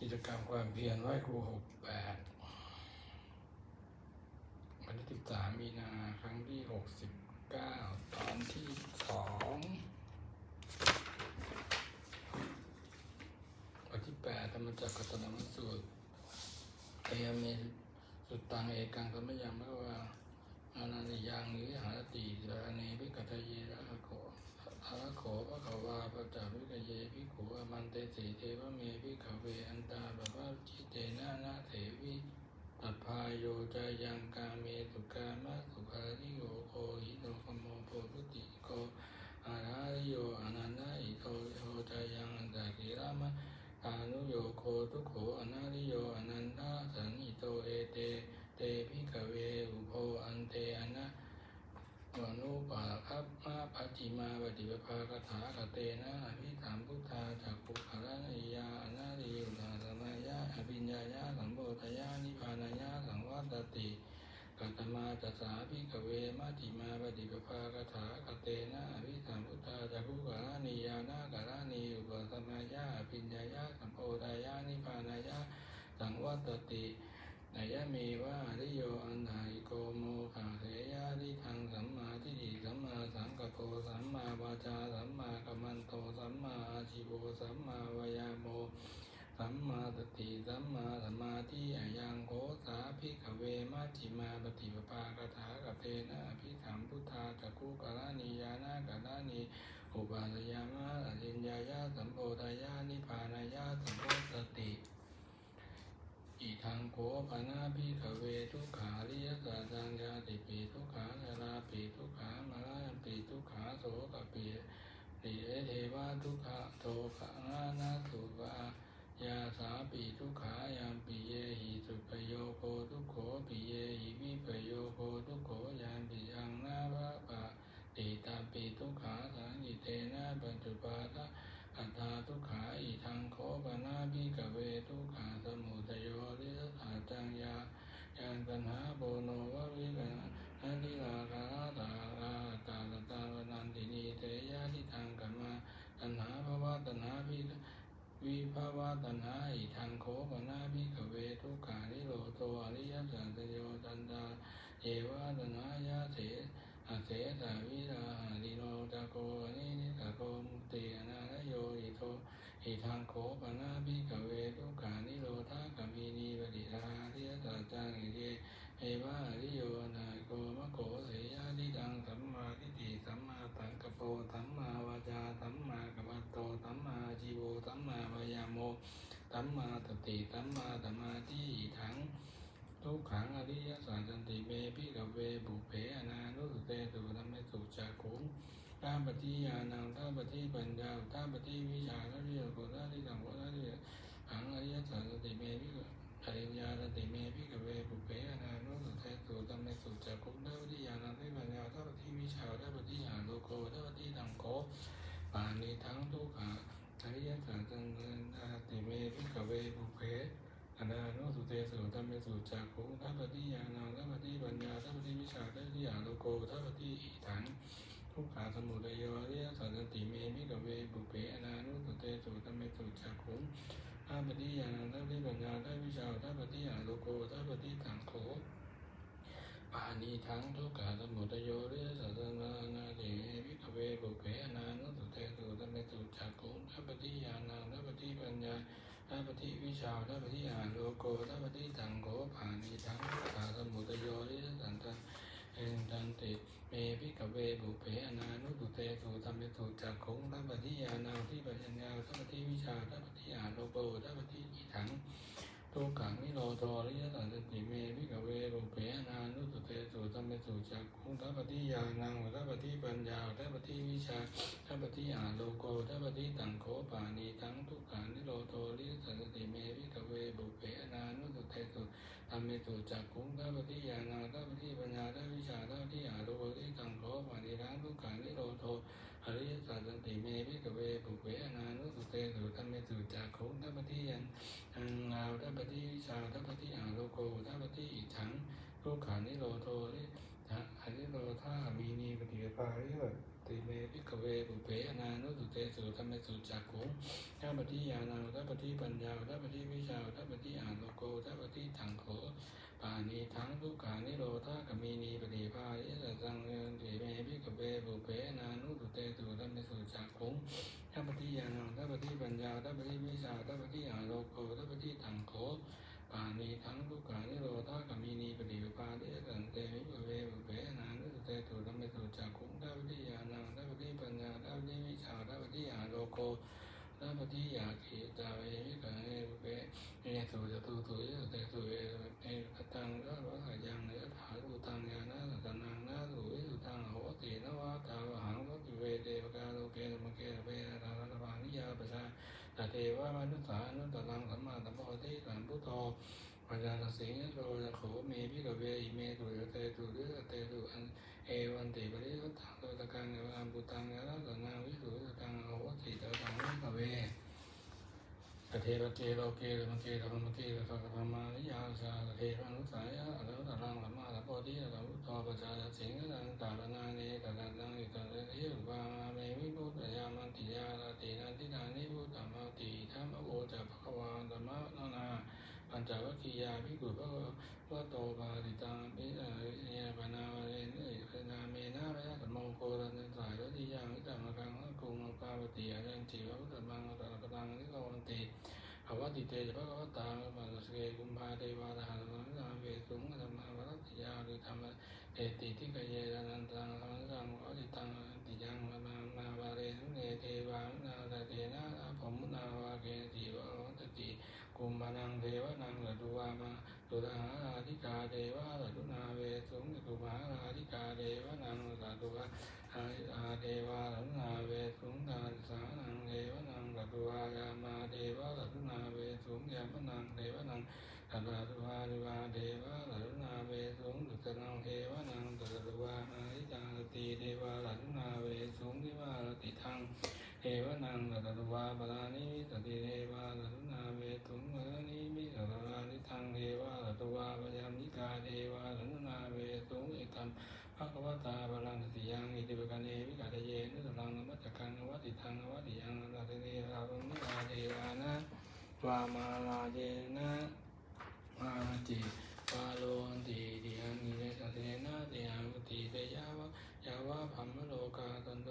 กิจกรรมความเพียรไหว้ครูหกแปดวันที่สิบสามมีนาครั้งที่หกสิบเก้าตอนที่สองวันที่แปดธรรมจักรกัตนมสูตรเอเมสุตตังเอกังธรรมยังไม่ว่าอานันตยังหรือหาติสาเนพิกัตเยระโขอาโขพระขวาปะจาวิกเยพิขุอมันเตสีเทวเมพิขเวอันตาบะวะจิเตนะนาเถวิตัพพายโย จายังกาเมสุกามะสุภาริโยโคหิโนขโมโพธุติโกอาราริโยอนันนาอิโตโยจายังอันตากิรามะอานุโยโคทุกโขอนาริโยอนันตาสันิโตเอเตเตพิกเวอุโพอันเตอนะวนุปาคัปมาปัจิมาปฏิปภาคถากเตนะอภิธรรมพุทธาจักปุคารณิยาอนาริยุนา ตติกัตมาจัสสาภิกเวมัจจิมาปฏิปภาคถากเตนะอภิธรรมพุทธาจักปุคารณิยานาการณิอุปสมายะอภิญญายะสัมโพธยานิพานายะสังวัตตินายะเมวะอริโยอันทาโกโมขาเสยาทิทังสัมมาทิฏฐิสัมมาสังกัปโสัมมาวาจาสัมมากัมมันโตสัมมาอาชีโวสัมมาวายาโม สัมมาสติสัมมาสมาธิอายังโกสาภิกขเวมัจิมาปฏิปปากถากเตนะอภิธรรมพุทธาจักขุกาลานิยานากาลานิอุปาสยามาอริญญายาสัมโพธายานิพานายาสัมโพสติอิทังโกปนาภิกขเวทุกขาริยสัจังยาติปีทุกขาชราปีทุกขามาลาปีทุกขาโสกปีติเอเทวาทุกขโทขานานาสุวา ยาสาปีทุกขายามปีเยหิสุปโยโคทุกโขปีเยหิวิปโยโคทุกโขยามปียังนาวะปะติตาปีทุกขาสังกิเตนะปัจจุปาทะอัตตาทุกขาอิทังโคปนาภิกเวทุกขาสมุทโยริสขาจังยายังตัณหาโบโนวะวิกันันติลาคาตาลาตาลตาวนันตินีเตยะทิทางกัมมาตัณหาภวะตัณหาภิก วิภาวะตัณหาอิทังโคปนาภิกขเวทุกขานิโรโตอริยสัจโยตันตา เอวะตัณหายาเสอาเสสาวิราหาริโนตะโกนินิตะโกมุติอนาลโยอิโตอิทังโคปนาภิกเวทุกานิโรธากัมมินีปฏิทาอริยสัจจังอิเยเอวะอริโยนาโกมะโกเสยาทิตังสัมมาทิฏฐิสัมมาสังกัปโปสัมมาวาจาสัมมากัมมันโตสัมมาจีโวสัมมาวายาโมสัมมาสติสัมมาสมาธิอิทัง ทุกขังอริยสัจจันติเมพิกเวบุเพอนานุสเตสุธรรมสุจักขุงตาปฏิญาณังตาปฏิปัญญาตาปฏิวิชาทริยโกทริสังโกทริยขังอริยสัจจันติเมพิกปริญญาตติเมพิกเวบุเพอนานุสเตสุธรรมสุจักขุงตาปฏิญาณังตาปัญญาตาปฏิวิชาตาปฏิญาโลโกตาปฏิสังโฆปานิทั้งทุกขาอริยสัจจันติเมพิกเวบุเพ อนานุสุเตสุธรรมสุจักขุทัพปฏิญาณังทัพปฏิปัญญาทัพปฏิวิชาทัพปฏิญาโลโกทัพปฏิอิถังทุกขาสมุทัยโยอริยสัจติเมมิกเวบุเพอนานุสุเตสุธรรมสุจักขุทัพปฏิญาณังทัพปฏิปัญญาทัพวิชาทัพปฏิญาโลโกทัพปฏิสังโฆปานีทังทุกขาสมุทัยโยอริยสัจนานาติเมมิกเวบุเพอนานุสุเตสุธรรมสุจักขุทัพปฏิญาณังทัพปฏิปัญญา ท่าปฏิวิชาทัพพิอาโลโกทัพพิตังโกผานิทังขาสมุตโยริสันตันเอนตันติเมพิกเวบุเพอนานุตุเตสุธรรมสุจักขุงทัปฏิยานาที่ปัญญาทัปฏิวิชาทัพพิอาโลโกทัปฏิอิทัง ทุกขังนิโรโทริยสันติเมพิกเวบุเพอนานุตุเตสุธรรมสุจักขุงทัพพิยานังทัพพิปัญญาทัพพิวิชาทัพพิอาโลโกทัพพิตังโคปานีทั้งทุกขานิโรโทริสันติเมวิกเวบุเพอนานุสุเตสุธรรมเมสุจักขุงทัพพิยานาทัพพิปัญญาทัพวิชาทัพพิอาโลโกทิตังโคปานีทั้งทุกขานิโรโทอริยสัจติเมวิกเวบุเพอนานุสุเตสุธรรมเมสุจักขุงทัพพิยันอังลาว ทัพพิวิชาทัพพิอาโลโกทัพพิอิทังทุกขานิโรโทริสนะอันนี้โลท่ามีนีปฏิปาริยติเมพิกเวปุเพอนานุสุเตสุธรรมสุจักขุทัปฏิญาณังทัปฏิปัญญาทัปฏิวิชาทัปฏิอาโลโกทัปฏิถังโขปานีทังทุกขานิโรธากมีนีปฏิภาริยสังเงินติเมพิกเวปุเพอนานุสุเตสุธรรมสุจักขุทัปฏิญาณังทัปฏิปัญญาทัปฏิวิชาทัปฏิอาโลโกทัปฏิถังโข ปานีทั้งทุกขานิโรธากามีนีปฏิปาเดสันเตวิปเวปเปนานุสเตตุธรรมสุจักขุงทัพพิยานังทัพพิปัญญาทัพพิวิชาทัพพิอาโลโกทัพพิยาขีตาเววิกังเอุเปเอสุจตุตุยสเตสุเอเอปตังรัตวะยังเนถาตุตังยานะสัตนังนาสุวิสุตังโหตินวะตาวหังวัติเวเดวกาโลเกนมเกเวนะรัตวานิยาปชาตเทวะมนุสานุตตังสัม มาสัมพุทธิสัมพุทโธปัญญาสิงห์โตจะโขเมพิกเวอิเมตุยเตตุเรเตตุอันเอวันติปริยุทธังโตตะกังเอวันปุตังยะระสนาวิสุทธังโอวติตตังวิกเวตเทวเกโลเกรรมเกรรมเกระสัพพมานิยาสาเทวมนุสายะอนุตตรังสัมาสัมพุทธิสัมพุทโธปัญญาสิงห์ตังตาลนาเนตตังตังอิตังเอหิปาเมวิมุตตยามันติยาลาตินันตินานิพุตตมติธรรมโอจะภควาธรรมนานา ปัญจวัคคียาภิกุพระวะโตปาติตังปิเอเยปนาวเรนเอปนาเมนะพระสัมโมโครันสายวัติยังวิตามกังกุงปาวติอายังจิวะพุทธมังตระตังนิโกวันติภาวติเตจะพระกวตาปัสสเกกุมภาเทวาทหารมนาเวสุงธรรมะวัตยาหรือธรรมเอติทิกเยนันตังสังสังวติตังติยังมานานาวาเรนุเนเทวานาตเตนะผมนาวาเกติวะวัตติกุมมานังเทวนังละดุวา ตุระหาธิกาเดวะตุนาเวสุงตุมหาธิกาเดวะนังละดุวาอาอาเดวะตุนาเวสุานังเทวนังละดุวายามาเทวะละดุนาเวสุงยามนังเทวนังตัตตุวาริวาเทวะละดุนาเวสุงตุตนังเทวนังตัตตุวาอาทิจารติเทวะละดุนาเวสุงนิวาลติทัง เทวนังตัตตุวาปรานิมิสติเทวาตัตุนาเวตุงปรนิมิสตรานิทังเทวาตัตตุวาปยามิกาเทวาตัตุนาเวตุงเอตัมภะคะวตาบาลังสติยังอิติปะกันเอวิกาเตเยนุตตังนมัจจกังนวัติทังนวัติยังนาเตเนราภมิอาเทวานะวามาลาเยนะมาจิวาโลนติติอันนิเรสเตนะติอังติเตยาวะยาวะพัมมโลกาตันโต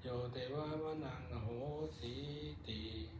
โตตัปปันอัตปุจันตันสียันจัตตาเรหสีโลกาตุตะกัมเมยกัมมะกัมปีสัมภเวทิอาเปโนโนอาโอลาโอบาโสโลเกเวโหติริกเมเทวนังเทวานุภานังตะโคติภะคะวาอุตานังอุตาเนติอัญญติอัตโปโกทันโยอัญญาติวัตโกโคทันยันโยติยังอายะธรรมโมโคทันยันสายโยตัน โยเทวามนังโหสีติ